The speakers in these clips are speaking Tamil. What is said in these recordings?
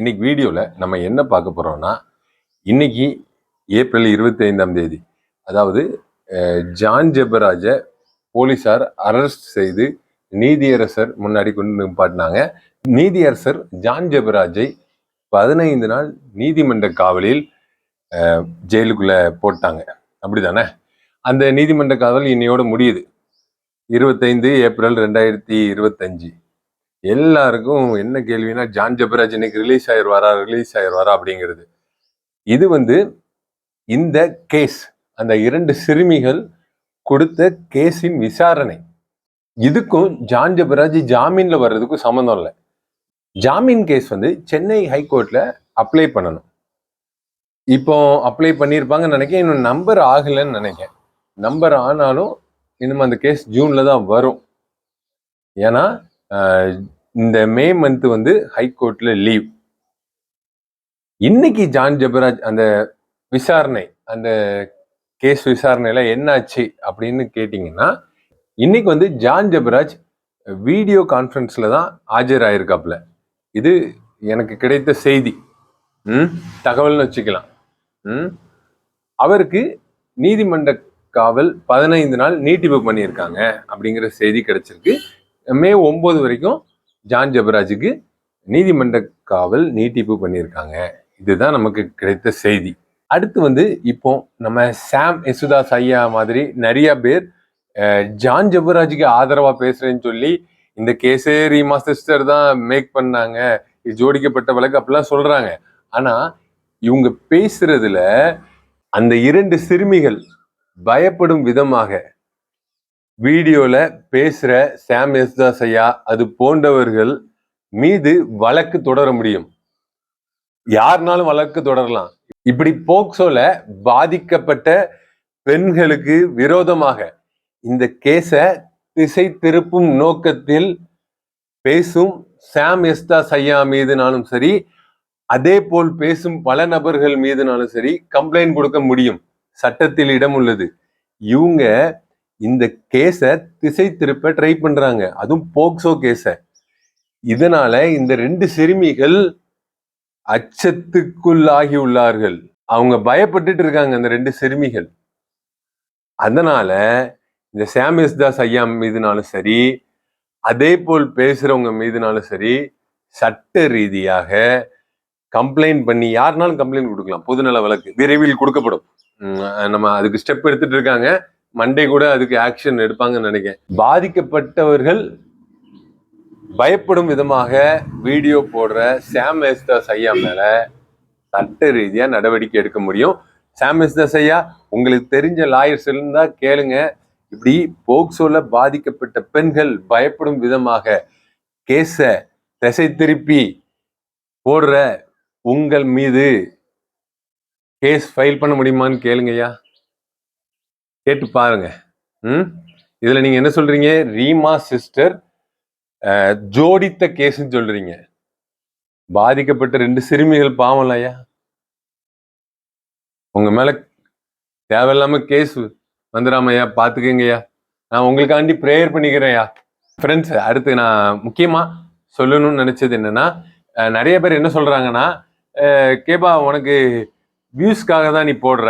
இன்னைக்கு வீடியோவில் நம்ம என்ன பார்க்க போகிறோம்னா இன்னைக்கு ஏப்ரல் இருபத்தி ஐந்தாம் தேதி. அதாவது ஜான் ஜெபராஜை போலீசார் அரெஸ்ட் செய்து நீதியரசர் முன்னாடி கொண்டு நிப்பாட்டினாங்க. நீதியரசர் ஜான் ஜெபராஜை பதினைந்து நாள் நீதிமன்ற காவலில் ஜெயிலுக்குள்ளே போட்டாங்க. அப்படி தானே அந்த நீதிமன்ற காவல் இன்னையோட முடியுது. இருபத்தைந்து ஏப்ரல் ரெண்டாயிரத்தி இருபத்தஞ்சு. எல்லாருக்கும் என்ன கேள்வினா ஜான் ஜபராஜ் இன்னைக்கு ரிலீஸ் ஆயிடுவாரா ரிலீஸ் ஆயிடுவாரா அப்படிங்கிறது. இது வந்து இந்த கேஸ் அந்த இரண்டு சிறுமிகள் கொடுத்த கேஸின் விசாரணை. இதுக்கும் ஜான் ஜபராஜ் ஜாமீன்ல வர்றதுக்கும் சம்மந்தம் இல்லை. ஜாமீன் கேஸ் வந்து சென்னை ஹைகோர்ட்ல அப்ளை பண்ணணும். இப்போ அப்ளை பண்ணியிருப்பாங்கன்னு நினைக்கிறேன். இன்னும் நம்பர் ஆகலைன்னு நினைக்கிறேன். நம்பர் ஆனாலும் இன்னும் அந்த கேஸ் ஜூன்ல தான் வரும். ஏன்னா இந்த மே மந்த் வந்து ஹைகோர்ட்ல லீவ் இன்னைக்கு ஜான் ஜெபராஜ் அந்த விசாரணை அந்த கேஸ் விசாரணையில என்னாச்சு அப்படின்னு கேட்டிங்கன்னா இன்னைக்கு வந்து ஜான் ஜபராஜ் வீடியோ கான்ஃபரன்ஸ்ல தான் ஆஜராயிருக்காப்ல இது எனக்கு கிடைத்த செய்தி. ம்? தகவல்னு வச்சுக்கலாம். ம்? அவருக்கு நீதிமன்ற காவல் பதினைந்து நாள் நீட்டிப்பு பண்ணியிருக்காங்க அப்படிங்கிற செய்தி கிடைச்சிருக்கு. மே ஒம்பது வரைக்கும் ஜான் ஜபராஜுக்கு நீதிமன்ற காவல் நீட்டிப்பு பண்ணியிருக்காங்க. இதுதான் நமக்கு கிடைத்த செய்தி. அடுத்து வந்து இப்போ நம்ம சாம் யசுதாஸ் ஐயா மாதிரி நிறைய பேர் ஜான் ஜபராஜுக்கு ஆதரவாக பேசுறேன்னு சொல்லி இந்த கேஸே ரீமா சிஸ்டர் தான் மேக் பண்ணாங்க. இது ஜோடிக்கப்பட்ட வழக்கு அப்படிலாம் சொல்கிறாங்க ஆனால் இவங்க பேசுறதுல அந்த இரண்டு சிறுமிகள் பயப்படும் விதமாக வீடியோவில் பேசுகிற சாம் எஸ்தாஸ் ஐயா அது போன்றவர்கள் மீது வழக்கு தொடர முடியும். யாருனாலும் வழக்கு தொடரலாம். இப்படி போக்சோல பாதிக்கப்பட்ட பெண்களுக்கு விரோதமாக இந்த கேஸை திசை திருப்பும் நோக்கத்தில் பேசும் சாம் எஸ்தாஸ் ஐயா மீதுனாலும் சரி அதே போல் பேசும் பல நபர்கள் மீதுனாலும் சரி கம்ப்ளைண்ட் கொடுக்க முடியும். சட்டத்தில் இடம் உள்ளது. இவங்க இந்த கேஸை திசை திருப்ப ட்ரை பண்றாங்க. அதுவும் போக்சோ கேஸை. இதனால இந்த ரெண்டு சிறுமிகள் அச்சத்துக்குள்ளாகி உள்ளார்கள். அவங்க பயப்பட்டுட்டு இருக்காங்க அந்த ரெண்டு சிறுமிகள். அதனால இந்த சாமியஸ் தாஸ் ஐயா மீதுனாலும் சரி அதே போல் பேசுறவங்க மீதுனாலும் சரி சட்ட ரீதியாக கம்ப்ளைண்ட் பண்ணி யாருனாலும் கம்ப்ளைண்ட் கொடுக்கலாம். பொதுநல வழக்கு விரைவில் கொடுக்கப்படும். நம்ம அதுக்கு ஸ்டெப் எடுத்துட்டு இருக்காங்க. மண்டே கூட அதுக்கு ஆக்ஷன் எடுப்பாங்கன்னு நினைக்கிறேன். பாதிக்கப்பட்டவர்கள் பயப்படும் விதமாக வீடியோ போடுற சாம் எஸ்தாஸ் ஐயா மேல சட்ட ரீதியா நடவடிக்கை எடுக்க முடியும். சாம் எஸ்தாஸ் ஐயா உங்களுக்கு தெரிஞ்ச லாயர்ஸ் இருந்தா கேளுங்க. இப்படி போக்சோல பாதிக்கப்பட்ட பெண்கள் பயப்படும் விதமாக கேஸை திசை திருப்பி போடுற உங்கள் மீது கேஸ் ஃபைல் பண்ண முடியுமான்னு கேளுங்கய்யா கேட்டு பாருங்க. ம்? இதில் நீங்கள் என்ன சொல்றீங்க? ரீமா சிஸ்டர் ஜோடித்த கேஸ்ன்னு சொல்றீங்க. பாதிக்கப்பட்ட ரெண்டு சிறுமிகள் பாவம் ஐயா. உங்கள் மேலே தேவையில்லாமல் கேஸ் வந்துடாமையா பாத்துக்கங்கய்யா நான் உங்களுக்காண்டி ப்ரேயர் பண்ணிக்கிறேன்யா ஃப்ரெண்ட்ஸ் அடுத்து நான் முக்கியமாக சொல்லணும்னு நினச்சது என்னென்னா நிறைய பேர் என்ன சொல்கிறாங்கன்னா கேபா உனக்கு வியூஸ்க்காக தான் நீ போடுற.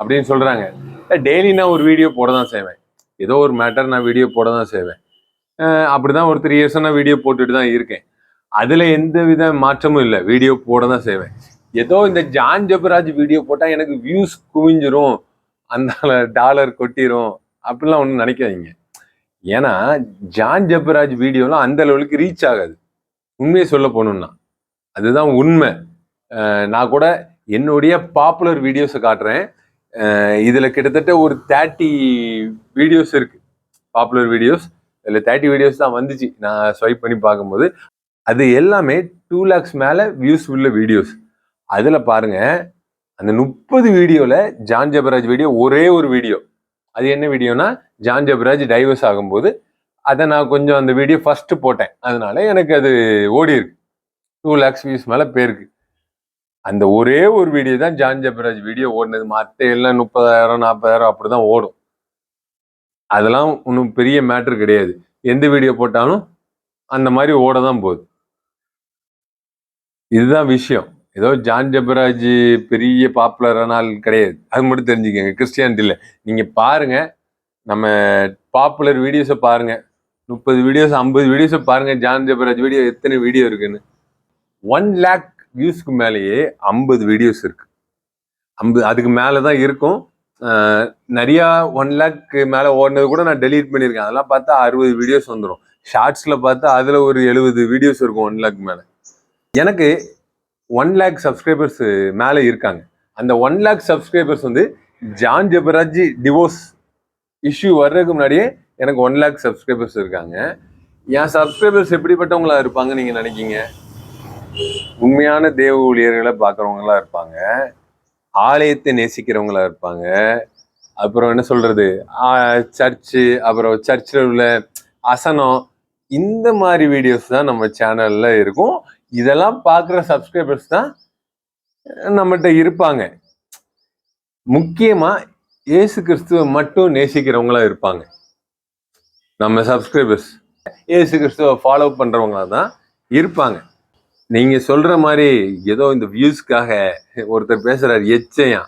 அப்படின்னு சொல்கிறாங்க டெய்லி நான் ஒரு வீடியோ போட தான் செய்வேன். ஏதோ ஒரு மேட்டர் நான் வீடியோ போட தான் செய்வேன். அப்படி தான் ஒரு த்ரீ இயர்ஸாக நான் வீடியோ போட்டுட்டு தான் இருக்கேன். அதில் எந்த வித மாற்றமும் இல்லை. வீடியோ போட தான் செய்வேன். ஏதோ இந்த ஜான் ஜபராஜ் வீடியோ போட்டால் எனக்கு வியூஸ் குவிஞ்சிரும். அந்த டாலர் கொட்டிடும் அப்படிலாம் ஒன்றும் நினைக்காதீங்க. ஏன்னா ஜான் ஜபராஜ் வீடியோலாம் அந்த லெவலுக்கு ரீச் ஆகாது. உண்மையை சொல்ல போகணும்னா. அதுதான் உண்மை. நான் கூட என்னுடைய பாப்புலர் வீடியோஸை காட்டுறேன். இதில் கிட்டத்தட்ட ஒரு தேர்ட்டி வீடியோஸ் இருக்குது பாப்புலர் வீடியோஸ் இதில் தேர்ட்டி வீடியோஸ் தான் வந்துச்சு. நான் ஸ்வைப் பண்ணி பார்க்கும்போது அது எல்லாமே டூ லேக்ஸ் மேலே வியூஸ் உள்ள வீடியோஸ் அதில் பாருங்க அந்த முப்பது வீடியோவில் ஜான் ஜபராஜ் வீடியோ ஒரே ஒரு வீடியோ அது என்ன வீடியோனா ஜான் ஜபராஜ் டைவர்ஸ் ஆகும்போது அதை நான் கொஞ்சம் அந்த வீடியோ ஃபஸ்ட்டு போட்டேன். அதனால எனக்கு அது ஓடி இருக்கு டூ லேக்ஸ் வியூஸ் மேலே பேருக்கு அந்த ஒரே ஒரு வீடியோ தான் ஜான் ஜபராஜ் வீடியோ ஓடினது. மற்ற எல்லாம் முப்பதாயிரம் நாற்பதாயிரம் அப்படிதான் ஓடும். அதெல்லாம் ஒன்றும் பெரிய மேட்ரு கிடையாது. எந்த வீடியோ போட்டாலும் அந்த மாதிரி ஓட தான் போகுது. இதுதான் விஷயம். ஏதோ ஜான் ஜபராஜ் பெரிய பாப்புலரான ஆள் கிடையாது. அது மட்டும் தெரிஞ்சுக்கங்க. கிறிஸ்டியானிட்டியில் நீங்கள் பாருங்கள் நம்ம பாப்புலர் வீடியோஸை பாருங்கள் முப்பது வீடியோஸ் ஐம்பது வீடியோஸை பாருங்கள் ஜான் ஜபராஜ் வீடியோ எத்தனை வீடியோ இருக்குன்னு. ஒன் லேக் வியூஸ்க்கு மேலேயே ஐம்பது வீடியோஸ் இருக்கு. ஐம்பது அதுக்கு மேலே தான் இருக்கும் நிறையா ஒன் லேக்கு மேலே ஓடினது கூட நான் டெலீட் பண்ணியிருக்கேன். அதெல்லாம் பார்த்தா அறுபது வீடியோஸ் வந்துடும் ஷார்ட்ஸில் பார்த்தா அதில் ஒரு எழுபது வீடியோஸ் இருக்கும் ஒன் லேக் மேலே. எனக்கு ஒன் லேக் சப்ஸ்கிரைபர்ஸ் மேலே இருக்காங்க. அந்த ஒன் லேக் சப்ஸ்கிரைபர்ஸ் வந்து ஜான் ஜெபராஜ் டிவோர்ஸ் இஷ்யூ வர்றதுக்கு முன்னாடியே எனக்கு ஒன் லேக் சப்ஸ்கிரைபர்ஸ் இருக்காங்க. என் சப்ஸ்கிரைபர்ஸ் எப்படிப்பட்டவங்களா இருப்பாங்கன்னு நீங்கள் நினைக்கிங்க உண்மையான தேவ ஊழியர்களை பார்க்குறவங்களாம் இருப்பாங்க. ஆலயத்தை நேசிக்கிறவங்களா இருப்பாங்க. அப்புறம் என்ன சொல்றது? சர்ச்சு அப்புறம் சர்ச்சில் உள்ள அசனம் இந்த மாதிரி வீடியோஸ் தான் நம்ம சேனல்ல இருக்கும். இதெல்லாம் பார்க்குற சப்ஸ்கிரைபர்ஸ் தான் நம்மகிட்ட இருப்பாங்க. முக்கியமா இயேசு கிறிஸ்துவ மட்டும் நேசிக்கிறவங்களா இருப்பாங்க. நம்ம சப்ஸ்கிரைபர்ஸ் இயேசு கிறிஸ்துவ ஃபாலோ பண்றவங்களா தான் இருப்பாங்க. நீங்க சொல்ற மாதிரி ஏதோ இந்த வியூஸ்க்காக ஒருத்தர் பேசுறாரு எச்சையா?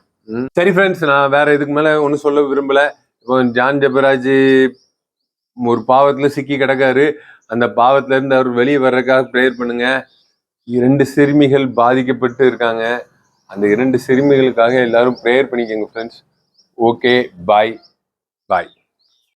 சரி ஃப்ரெண்ட்ஸ் நான் வேற இதுக்கு மேல ஒன்றும் சொல்ல விரும்பல. இப்போ ஜான் ஜெபராஜ் ஒரு பாவத்துல சிக்கி கிடக்காரு. அந்த பாவத்துல இருந்து அவர் வெளியே வர்றதுக்காக ப்ரேயர் பண்ணுங்க. இரண்டு சிறுமிகள் பாதிக்கப்பட்டு இருக்காங்க. அந்த இரண்டு சிறுமிகளுக்காக எல்லாரும் ப்ரேயர் பண்ணிக்கோங்க ஃப்ரெண்ட்ஸ் ஓகே பாய் பாய்